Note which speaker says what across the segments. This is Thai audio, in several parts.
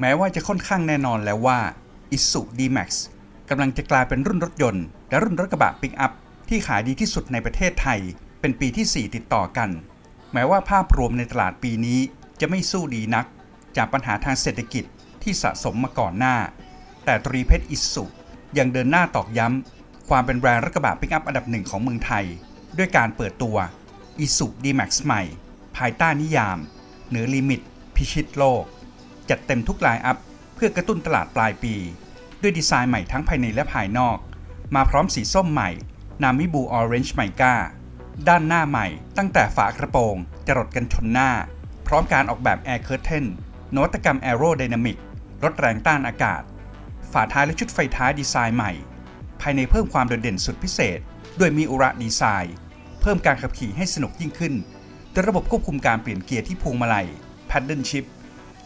Speaker 1: แม้ว่าจะค่อนข้างแน่นอนแล้วว่า Isuzu D-Max กำลังจะกลายเป็นรุ่นรถยนต์ และรุ่นรถกระบะปิกอัพที่ขายดีที่สุดในประเทศไทย เป็นปีที่ 4 ติดต่อกัน แม้ว่าภาพรวมในตลาดปีนี้จะไม่สู้ดีนัก จากปัญหาทางเศรษฐกิจที่สะสมมาก่อนหน้า แต่ตรีเพชรอิสุยังเดินหน้าตอกย้ำ ความเป็นแบรนด์รถกระบะปิกอัพอันดับหนึ่งของเมืองไทย ด้วยการเปิดตัว i s u D-Max ใหม่ ภายใต้นิยาม เหนือลิมิต พิชิตโลก จัดเต็มทุกไลน์อัพ เพื่อกระตุ้นตลาดปลายปี ด้วยดีไซน์ใหม่ทั้งภายในและภายนอก มาพร้อมสีส้มใหม่ นามิบูออเรนจ์ไมก้าด้านหน้าใหม่ ตั้งแต่ฝากระโปรงจรดกันชนหน้า พร้อมการออกแบบ Air Curtain นนวัตกรรม Aerodynamic ลดแรงต้านอากาศ ฝาท้ายและชุดไฟท้ายดีไซน์ใหม่ ภายในเพิ่มความโดดเด่นสุดพิเศษ ด้วยมิอุระดีไซน์ เพิ่มการขับขี่ให้สนุกยิ่งขึ้น ด้วยระบบควบคุมการเปลี่ยนเกียร์ที่พวงมาลัย Paddle Shift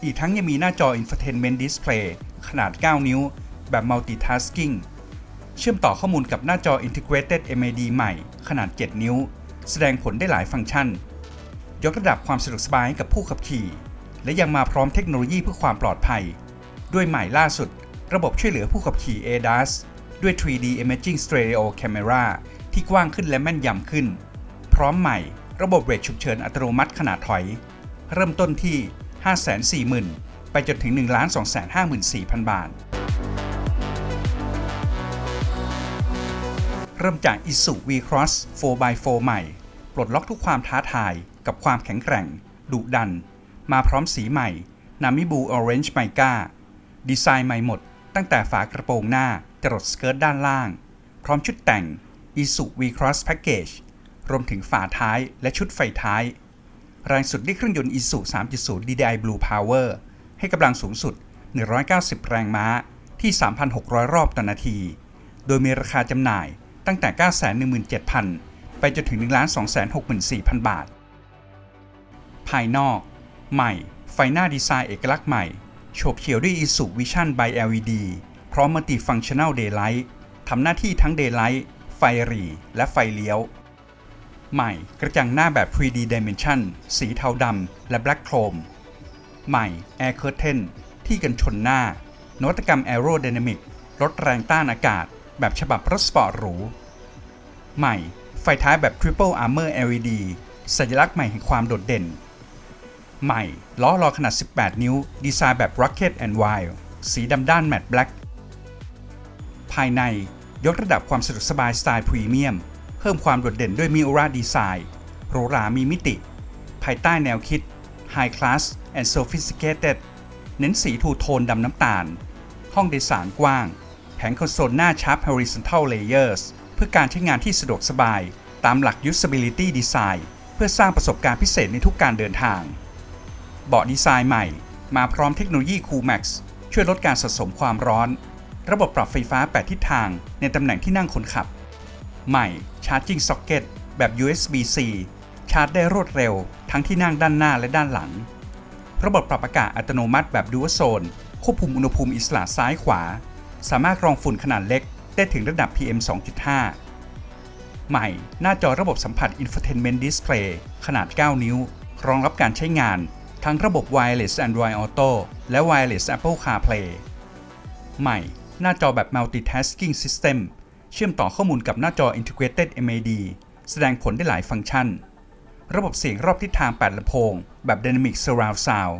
Speaker 1: อีกทั้งยังมีหน้าจอ Infotainment Display ขนาด 9 นิ้ว แบบ Multitasking เชื่อมต่อข้อมูลกับหน้าจอ Integrated MAD ใหม่ ขนาด 7 นิ้ว แสดงผลได้หลายฟังก์ชัน ยกระดับความสะดวกสบายให้กับผู้ขับขี่ และยังมาพร้อมเทคโนโลยีเพื่อความปลอดภัย ด้วยใหม่ล่าสุด ระบบช่วยเหลือผู้ขับขี่ ADAS ด้วย 3D Imaging Stereo Camera ที่กว้างขึ้นและแม่นยำขึ้น พร้อมใหม่ ระบบเบรกฉุกเฉินอัตโนมัติขนาดถอย เริ่มต้นที่ 540,000 ไปจนถึง 1,254,000 บาท เริ่มจาก Isuzu V-Cross 4x4 ใหม่ ปลดล็อกทุกความท้าทายกับความแข็งแกร่ง ดุดัน มาพร้อมสีใหม่ Namibu Orange Mica ดีไซน์ใหม่หมด ตั้งแต่ฝากระโปรงหน้าจรดสเกิร์ตด้านล่าง พร้อมชุดแต่ง Isuzu V-Cross Package รวมถึงฝาท้ายและชุดไฟท้าย แรงสุดด้วยเครื่องยนต์ Isuzu 3.0 DDI Blue Power ให้กำลังสูงสุด 190 แรงม้าที่ 3,600 รอบต่อนาที โดยมีราคาจำหน่ายตั้งแต่ 917,000 ไปจนถึง 1,264,000 บาท ภายนอก ใหม่ ไฟหน้าดีไซน์เอกลักษณ์ใหม่โฉบเฉี่ยวด้วย Isuzu Vision by LED พร้อม Multifunctional Daylight ทำหน้าที่ทั้ง Daylight ไฟหรี่ และไฟเลี้ยว ใหม่กระจังหน้าแบบ 3D Dimension สีเทาดำและ Black Chrome ใหม่ Air Curtain ที่กันชนหน้านวัตกรรม Aerodynamic ลดแรงต้านอากาศ แบบฉบับรถสปอร์ตหรู ใหม่ ไฟท้ายแบบ Triple Armor LED สัญลักษณ์ใหม่แห่งความโดดเด่น ใหม่ล้อล้อขนาด 18 นิ้ว ดีไซน์แบบ Rocket and Wild สีดำด้าน Matte Black ภายในยกระดับความสะดวกสบายสไตล์พรีเมียม พิ่มความโดดเด่นด้วยมิโอราดีไซน์หรูหรามีมิติ ภายใต้แนวคิด High Class and Sophisticated เน้นสีทูโทนดำน้ำตาล ห้องโดยสารกว้าง แผงคอนโซลหน้าชับ Horizontal Layers เพื่อการใช้งานที่สะดวกสบาย ตามหลัก Usability Design เพื่อสร้างประสบการณ์พิเศษในทุกการเดินทาง เบาะดีไซน์ใหม่ มาพร้อมเทคโนโลยี Coolmax ช่วยลดการสะสมความร้อน ระบบปรับไฟฟ้า 8 ทิศทางในตำแหน่งที่นั่งคนขับ ใหม่ Charging Socket แบบ USB-C ชาร์จได้รวดเร็ว ทั้งที่นั่งด้านหน้าและด้านหลัง ระบบปรับอากาศอัตโนมัติแบบ Dual Zone ควบคุมอุณหภูมิอิสระซ้ายขวา สามารถรองฝุ่นขนาดเล็กได้ถึงระดับ PM 2.5 ใหม่ หน้าจอระบบสัมผัส Infotainment Display ขนาด 9 นิ้ว รองรับการใช้งาน ทั้งระบบ Wireless Android Auto และ Wireless Apple CarPlay ใหม่ หน้าจอแบบ Multitasking System เชื่อมต่อข้อมูลกับหน้าจอ Integrated MAD แสดงผลได้หลายฟังก์ชัน ระบบเสียงรอบทิศทาง 8ลำโพง แบบ Dynamic Surround Sound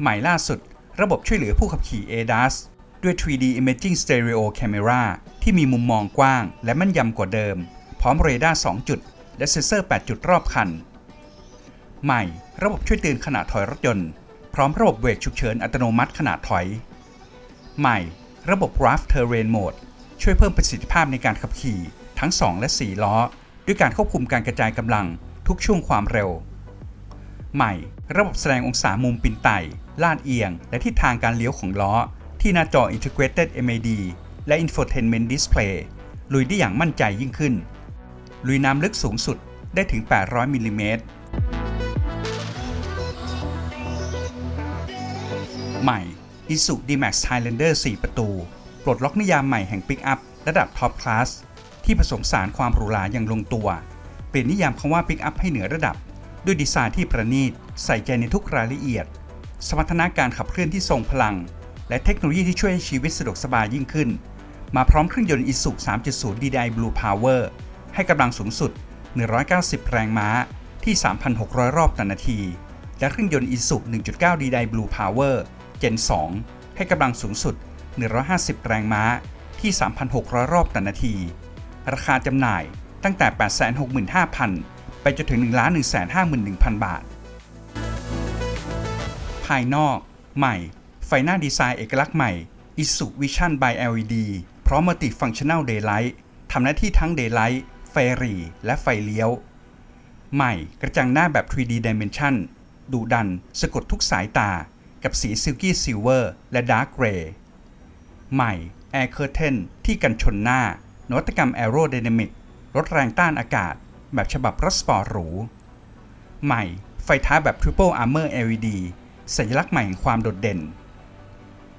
Speaker 1: ใหม่ล่าสุด ระบบช่วยเหลือผู้ขับขี่ ADAS ด้วย 3D Imaging Stereo Camera ที่มีมุมมองกว้างและแม่นยำกว่าเดิม พร้อมเรดาร์ 2 จุด และเซ็นเซอร์ 8 จุดรอบคัน ใหม่ ระบบช่วยเตือนขณะถอยรถยนต์ พร้อมระบบเบรกฉุกเฉินอัตโนมัติขณะถอย ใหม่ ระบบ Rough Terrain Mode ช่วยเพิ่มประสิทธิภาพในการขับขี่ทั้ง 2 และ 4 ล้อ ด้วยการควบคุมการกระจายกำลังทุกช่วงความเร็ว ใหม่ ระบบแสดงองศามุมปินไต่ลาดเอียง และทิศทางการเลี้ยวของล้อ ที่หน้าจอ Integrated MAD และ Infotainment Display ลุยได้อย่างมั่นใจยิ่งขึ้น ลุยน้ำลึกสูงสุดได้ถึง 800มิลลิเมตรใหม่ Isuzu D-Max Highlander 4 ประตู ปลดล็อกนิยามใหม่แห่งปิกอัพระดับท็อปคลาสที่ผสมสารความหรูหราอย่างลงตัว เปลี่ยนนิยามคำว่าปิกอัพให้เหนือระดับ ด้วยดีไซน์ที่ประณีต ใส่ใจในทุกรายละเอียด สมรรถนะการขับเคลื่อนที่ทรงพลัง และเทคโนโลยีที่ช่วยให้ชีวิตสะดวกสบายยิ่งขึ้น มาพร้อมเครื่องยนต์ Isuzu 3.0 DDI Blue Power ให้กำลังสูงสุด 190 แรงม้าที่ 3,600 รอบต่อนาที และเครื่องยนต์ Isuzu 1.9 DDI Blue Power Gen 2 ให้กำลังสูงสุด 150 แรงม้าที่ 3,600 รอบต่อนาที ราคาจำหน่ายตั้งแต่ 865,000 ไปจนถึง 1,151,000 บาท ภายนอก ใหม่ ไฟหน้าดีไซน์เอกลักษณ์ใหม่ Isuzu Vision by LED พร้อม Multi-Functional Daylight ทำหน้าที่ทั้ง Daylight ไฟรี่และไฟเลี้ยว ใหม่กระจังหน้าแบบ 3D Dimension ดุดัน สะกดทุกสายตา กับสี Silky Silver และ Dark Gray ใหม่ Air Curtain ที่กันชนหน้า นวัตกรรม Aerodynamic ลดแรงต้านอากาศ แบบฉบับรถสปอร์ตหรู ใหม่ ไฟท้ายแบบ Triple Armor LED สัญลักษณ์ใหม่แห่งความโดดเด่น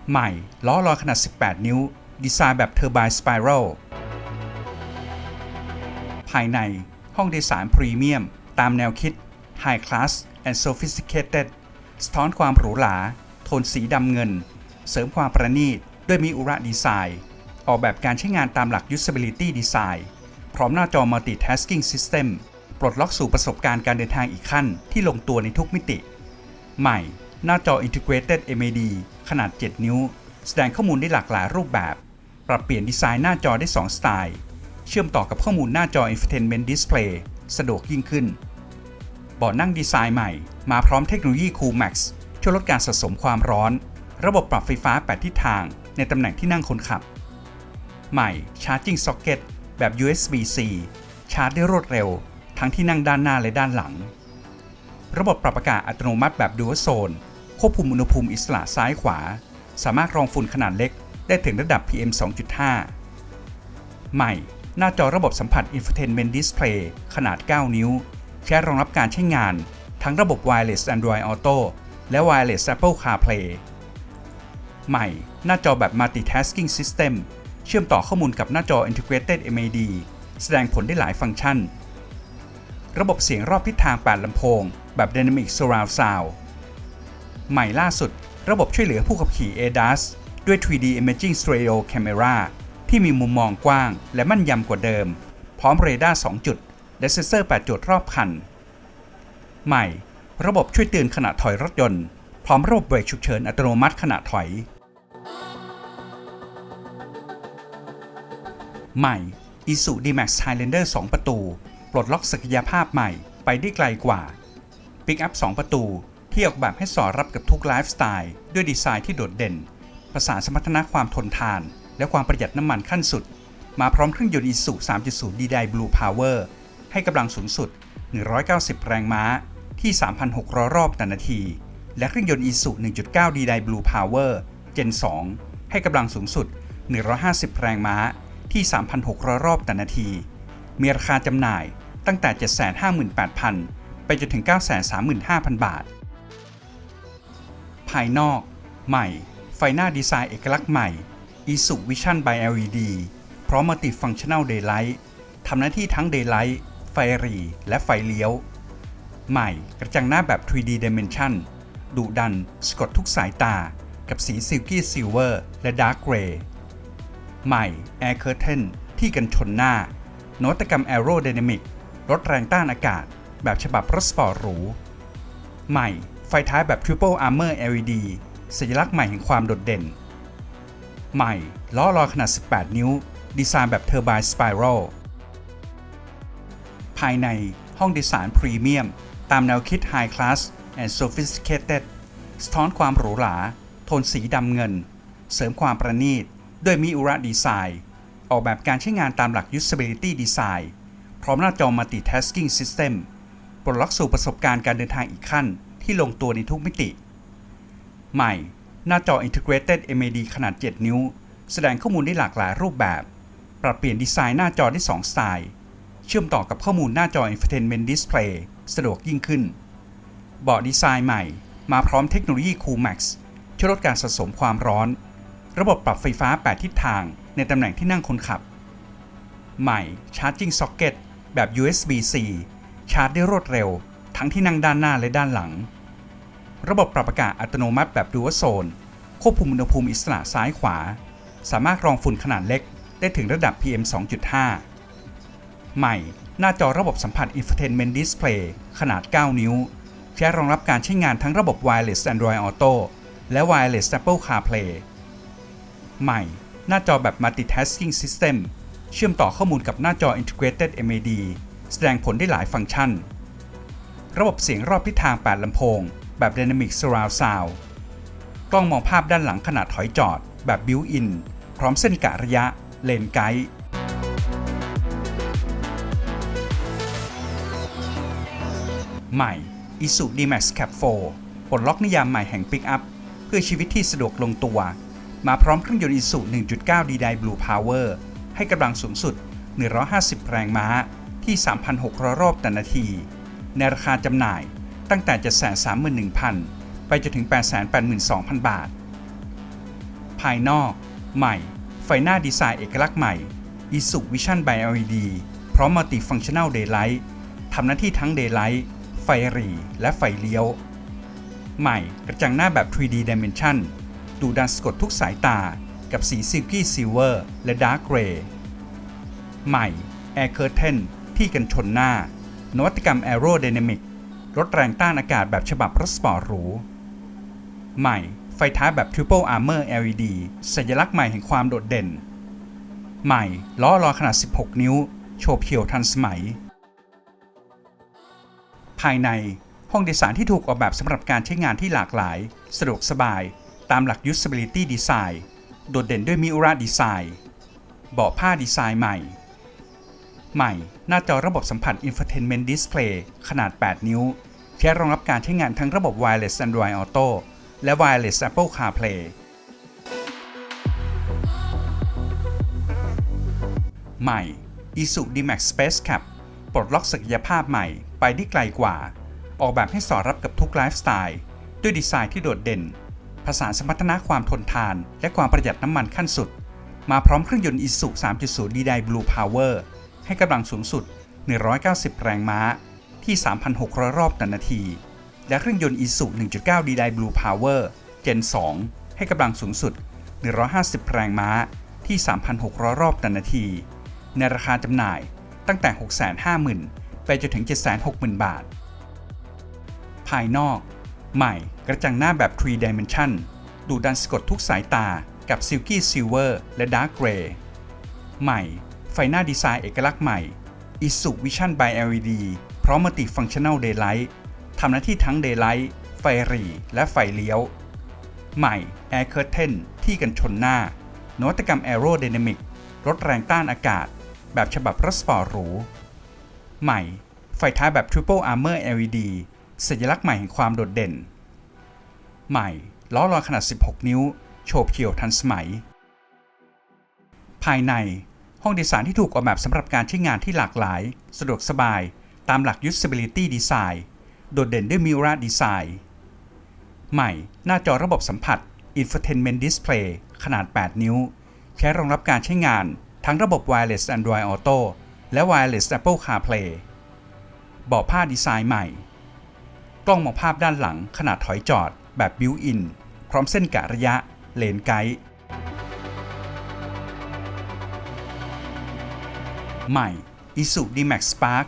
Speaker 1: ใหม่ล้อลอยขนาด 18 นิ้ว ดีไซน์แบบ Turbine Spiral ภายในห้องโดยสารพรีเมียม ตามแนวคิด High Class and Sophisticated สะท้อนความหรูหรา โทนสีดำเงิน เสริมความประณีต ด้วยมีอุระดีไซน์ออกแบบการใช้งานตามหลัก Usability Design พร้อมหน้าจอ Multitasking System ปลดล็อกสู่ประสบการณ์การเดินทางอีกขั้นที่ลงตัวในทุกมิติ ใหม่ หน้าจอ Integrated MAD ขนาด 7 นิ้ว แสดงข้อมูลได้หลากหลายรูปแบบ ปรับเปลี่ยนดีไซน์หน้าจอได้ 2 สไตล์ เชื่อมต่อกับข้อมูลหน้าจอ Infotainment Display สะดวกยิ่งขึ้นเบาะนั่งดีไซน์ใหม่ มาพร้อมเทคโนโลยี Cool Max ช่วยลดการสะสมความร้อน ระบบปรับไฟฟ้า 8 ทิศทาง ในตำแหน่งที่นั่งคนขับ ใหม่ Charging Socket แบบ USB-C ชาร์จได้รวดเร็ว ทั้งที่นั่งด้านหน้าและด้านหลัง ระบบปรับอากาศอัตโนมัติแบบ Dual Zone ควบคุมอุณหภูมิอิสระซ้ายขวา สามารถรองฝุ่นขนาดเล็ก ได้ถึงระดับ PM 2.5 ใหม่ หน้าจอระบบสัมผัส Infotainment Display ขนาด 9 นิ้ว ใช้รองรับการใช้งาน ทั้งระบบ Wireless Android Auto และ Wireless Apple CarPlay ใหม่ หน้าจอแบบ Multitasking System เชื่อมต่อข้อมูลกับหน้าจอ Integrated MAD แสดงผลได้หลายฟังก์ชัน ระบบเสียงรอบทิศทาง 8ลำโพง แบบ Dynamic Surround Sound ใหม่ล่าสุด ระบบช่วยเหลือผู้ขับขี่ ADAS ด้วย 3D Imaging Stereo Camera ที่มีมุมมองกว้าง และมั่นยำกว่าเดิม พร้อมเรดาร์ 2 จุด และเซ็นเซอร์ 8 จุดรอบคัน ใหม่ ระบบช่วยเตือนขณะถอยรถยนต์ พร้อมระบบเบรกฉุกเฉินอัตโนมัติขณะถอย ใหม่ Isuzu D-Max Highlander 2 ประตู ปลดล็อกศักยภาพใหม่ไปได้ไกลกว่า ปิกอัพ 2 ประตู ที่ออกแบบให้สอดรับกับทุกไลฟ์สไตล์ด้วยดีไซน์ที่โดดเด่น ประสานสมรรถนะความทนทาน และความประหยัดน้ำมันขั้นสุด มาพร้อมเครื่องยนต์ Isuzu 3.0 DDI Blue Power ให้กำลังสูงสุด 190 แรงม้าที่ 3,600 รอบต่อนาที และเครื่องยนต์ Isuzu 1.9 DDI Blue Power Gen 2 ให้กำลังสูงสุด 150 แรงม้า ที่ 3,600 รอบต่อนาที มีราคาจำหน่ายตั้งแต่ 758,000 ไปจนถึง 935,000 บาท ภายนอก ใหม่ ไฟหน้าดีไซน์เอกลักษณ์ใหม่ Isuzu Vision by LED พร้อม Multi-Functional Daylight ทำหน้าที่ทั้ง Daylight ไฟรีและไฟเลี้ยว ใหม่กระจังหน้าแบบ 3D Dimension ดุดัน สะกดทุกสายตา กับสี Silky Silver และ Dark Gray ใหม่ Air Curtain ที่กันชนหน้านวัตกรรม Aerodynamic ลดแรงต้านอากาศ แบบฉบับรถสปอร์ตหรู ใหม่ ไฟท้ายแบบ Triple Armor LED สัญลักษณ์ใหม่แห่งความโดดเด่น ใหม่ ล้อลอยขนาด 18 นิ้ว ดีไซน์แบบ Turbine Spiral ภายในห้องโดยสารพรีเมียม ตามแนวคิด High Class and Sophisticated สะท้อนความหรูหรา โทนสีดำเงิน เสริมความประณีต ด้วยมิอุระดีไซน์ออกแบบการใช้งานตามหลัก Usability Design พร้อมหน้าจอ Multitasking System ปลดล็อกสู่ประสบการณ์การเดินทางอีกขั้น ที่ลงตัวในทุกมิติ ใหม่ หน้าจอ Integrated MAD ขนาด 7 นิ้ว แสดงข้อมูลได้หลากหลายรูปแบบ ปรับเปลี่ยนดีไซน์หน้าจอได้ 2 สไตล์ เชื่อมต่อกับข้อมูลหน้าจอ Infotainment Display สะดวกยิ่งขึ้นเบาะดีไซน์ใหม่ มาพร้อมเทคโนโลยี Cool Max ช่วยลดการสะสมความร้อน ระบบปรับไฟฟ้า 8 ทิศทางในตำแหน่งที่นั่งคนขับ ใหม่ Charging Socket แบบ USB-C ชาร์จได้รวดเร็ว ทั้งที่นั่งด้านหน้าและด้านหลัง ระบบปรับอากาศอัตโนมัติแบบดูวโซน ควบคุมอุณหภูมิอิสระซ้ายขวา สามารถรองฝุ่นขนาดเล็กได้ถึงระดับ PM 2.5 ใหม่ หน้าจอระบบสัมผัส Infotainment Display ขนาด 9 นิ้ว ใช้รองรับการใช้งานทั้งระบบ Wireless Android Auto และ Wireless Apple CarPlay ใหม่ หน้าจอแบบ Multitasking System เชื่อมต่อข้อมูลกับหน้าจอ Integrated MAD แสดงผลได้หลายฟังก์ชัน ระบบเสียงรอบทิศทาง 8ลำโพง แบบ Dynamic Surround Sound กล้องมองภาพด้านหลังขนาดถอยจอด แบบ Built-in พร้อมเส้นกะระยะ เลนไกด์ใหม่ Isuzu D-Max Cap 4ปลดล็อกนิยามใหม่แห่งปิกอัพเพื่อชีวิตที่สะดวกลงตัว มาพร้อมเครื่องยนต์ Isuzu 1.9 D-Di Blue Power ให้กำลังสูงสุด 150 แรงม้าที่ 3,600 รอบต่อนาที ในราคาจำหน่ายตั้งแต่ 731,000 ไปจนถึง 882,000 บาท ภายนอกใหม่ ไฟหน้าดีไซน์เอกลักษณ์ใหม่ Isuzu Vision by LED พร้อม Multi-Functional Daylight ทำหน้าที่ทั้ง Daylight ไฟหรี่และไฟเลี้ยว ใหม่กระจังหน้าแบบ 3D Dimension ดูดันสะกดทุกสายตา กับสี Silky Silver และ Dark Gray ใหม่ Air Curtain ที่กันชนหน้า นวัตกรรม Aerodynamic ลดแรงต้านอากาศแบบฉบับรถสปอร์ตหรู ใหม่ ไฟท้ายแบบ Triple Armor LED สัญลักษณ์ใหม่แห่งความโดดเด่น ใหม่ ล้อลอยขนาด 16 นิ้วโฉบเฉี่ยวทันสมัย ภายในห้องโดยสารที่ถูกออกแบบสำหรับการใช้งานที่หลากหลาย สะดวกสบาย ตามหลัก Usability Design โดดเด่นด้วย Miura Design เบาะผ้าดีไซน์ใหม่ ใหม่ หน้าจอระบบสัมผัส Infotainment Display ขนาด 8 นิ้วใช้รองรับการใช้งานทั้งระบบ Wireless Android Auto และ Wireless Apple CarPlay ใหม่ Isuzu D-Max Space Cap ปลดล็อกศักยภาพใหม่ไปได้ไกลกว่า ออกแบบให้สอดรับกับทุกไลฟ์สไตล์ ด้วยดีไซน์ที่โดดเด่น ผสานสมรรถนะความทนทาน และความประหยัดน้ำมันขั้นสุด มาพร้อมเครื่องยนต์ Isuzu 3.0 D-Di Blue Power ให้กำลังสูงสุด 190 แรงม้า ที่ 3,600 รอบต่อนาที และเครื่องยนต์ Isuzu 1.9 D-Di Blue Power Gen 2ให้กำลังสูงสุด 150 แรงม้า ที่ 3,600 รอบต่อนาที ในราคาจำหน่ายตั้งแต่ 650,000 ไปจนถึง 760,000 บาท ภายนอก ใหม่กระจังหน้าแบบ 3 Dimension ดูดันสะกดทุกสายตากับ Silky Silver และ Dark Gray ใหม่ ไฟหน้าดีไซน์เอกลักษณ์ใหม่ Isuzu Vision by LED พร้อม Multi-Functional Daylight ทำหน้าที่ทั้ง Daylight ไฟหรี่ และไฟเลี้ยว ใหม่ Air Curtain ที่กันชนหน้านวัตกรรม Aerodynamic ลดแรงต้านอากาศ แบบฉบับรถสปอร์ตหรู ใหม่ ไฟท้ายแบบ Triple Armor LED สัญลักษณ์ใหม่แห่งความโดดเด่น ใหม่ล้อลอยขนาด 16 นิ้ว โฉบเฉี่ยวทันสมัย ภายในห้องโดยสารที่ถูกออกแบบสำหรับการใช้งานที่หลากหลาย สะดวกสบาย ตามหลัก Usability Design โดดเด่นด้วย Miura Design ใหม่หน้าจอระบบสัมผัส Infotainment Display ขนาด 8 นิ้ว ใช้รองรับการใช้งานทั้งระบบ Wireless Android Auto และ Wireless Apple CarPlay เบาะผ้าดีไซน์ใหม่ กล้องมองภาพด้านหลังขนาดถอยจอด แบบ Built-in พร้อมเส้นกะระยะ เลนไกด์ใหม่ Isuzu D-Max Spark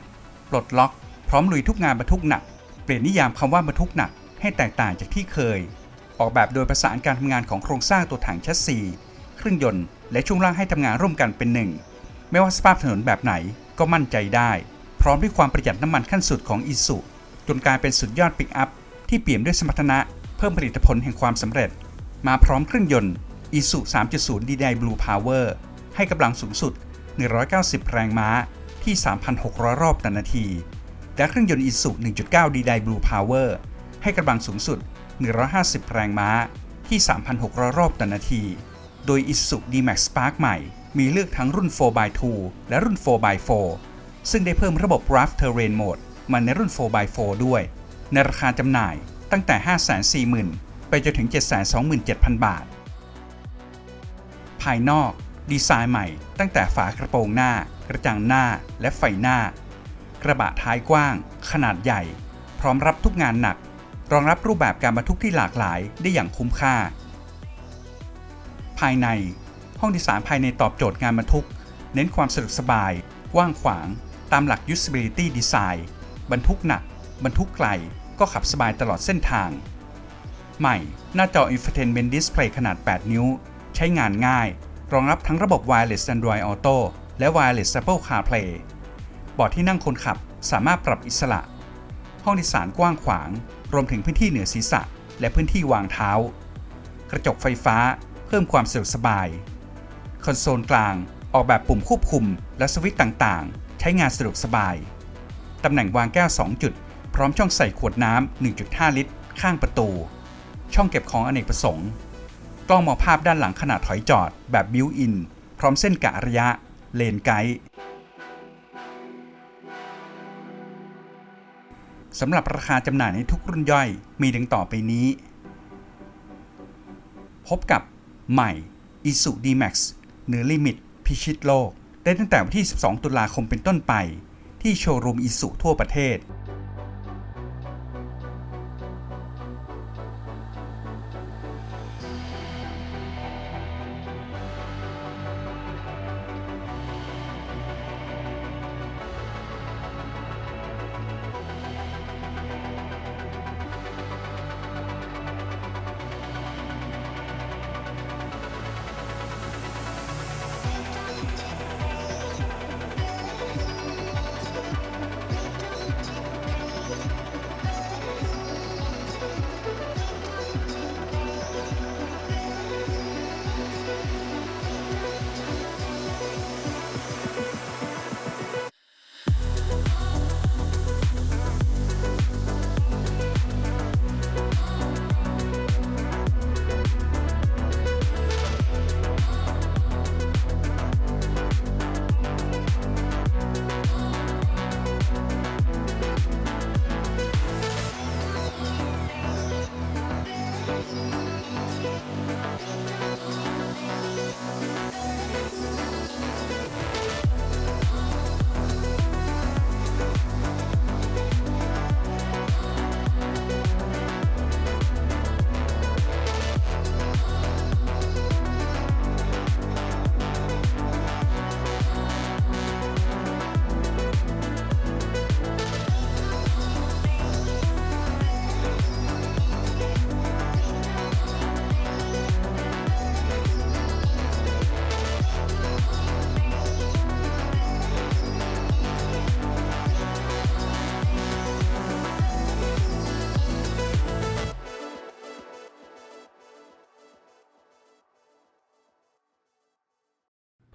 Speaker 1: ปลดล็อก พร้อมลุยทุกงานบรรทุกหนัก เปลี่ยนนิยามคำว่าบรรทุกหนักให้แตกต่างจากที่เคย ออกแบบโดยประสานการทำงานของโครงสร้างตัวถังแชสซีเครื่องยนต์และช่วงล่างให้ทำงานร่วมกันเป็นหนึ่ง ไม่ว่าสภาพถนนแบบไหนก็มั่นใจได้ พร้อมด้วยความประหยัดน้ำมันขั้นสุดของ Isuzu จนกลายเป็นสุดยอดปิกอัพที่เปี่ยมด้วยสมรรถนะเพิ่มผลิตผลแห่งความสำเร็จ มาพร้อมเครื่องยนต์ Isuzu 3.0 D-Di Blue Power ให้กำลังสูงสุด 190 แรงม้าที่ 3,600 รอบต่อนาที และเครื่องยนต์ Isuzu 1.9 D-Di Blue Power ให้กำลังสูงสุด 150 แรงม้าที่ 3,600 รอบต่อนาที โดย Isuzu D-Max Spark ใหม่ มีเลือกทั้งรุ่น 4x2 และรุ่น 4x4 ซึ่งได้เพิ่มระบบ Rough Terrain Mode มาในรุ่น 4x4 ด้วย ในราคาจำหน่ายตั้งแต่ 540,000 ไปจนถึง 727,000 บาท ภายนอก ดีไซน์ใหม่ตั้งแต่ฝากระโปรงหน้า กระจังหน้าและไฟหน้า กระบะท้ายกว้าง ขนาดใหญ่ พร้อมรับทุกงานหนัก รองรับรูปแบบการบรรทุกที่หลากหลายได้อย่างคุ้มค่า ภายใน ห้องโดยสารภายในตอบโจทย์งานบรรทุก เน้นความสะดวกสบาย กว้างขวาง ตามหลัก usability design บรรทุกหนัก บรรทุกไกล ก็ขับสบายตลอดเส้นทาง ใหม่ หน้าจอ Infotainment Display ขนาด 8 นิ้ว ใช้งานง่าย รองรับทั้งระบบ Wireless Android Auto และ Wireless Apple CarPlay เบาะที่นั่งคนขับสามารถปรับอิสระ ห้องโดยสารกว้างขวาง รวมถึงพื้นที่เหนือศีรษะ และพื้นที่วางเท้า กระจกไฟฟ้าเพิ่มความสะดวกสบาย คอนโซลกลางออกแบบปุ่มควบคุมและสวิตช์ต่างๆ ใช้งานสะดวกสบาย ตำแหน่งวางแก้ว 2 จุด พร้อมช่องใส่ขวดน้ำ 1.5 ลิตร ข้างประตู ช่องเก็บของอเนกประสงค์ กล้องมองภาพด้านหลังขนาดถอยจอด แบบบิวอิน พร้อมเส้นกะระยะ เลนไกด์สำหรับราคาจำหน่ายในทุกรุ่นย่อยมีดังต่อไปนี้ พบกับใหม่ i s u D-Max เหนือลิมิต พิชิตโลก ได้ตั้งแต่วันที่ 12 ตุลาคมเป็นต้นไป ที่โชว์รูมอิสุทั่วประเทศ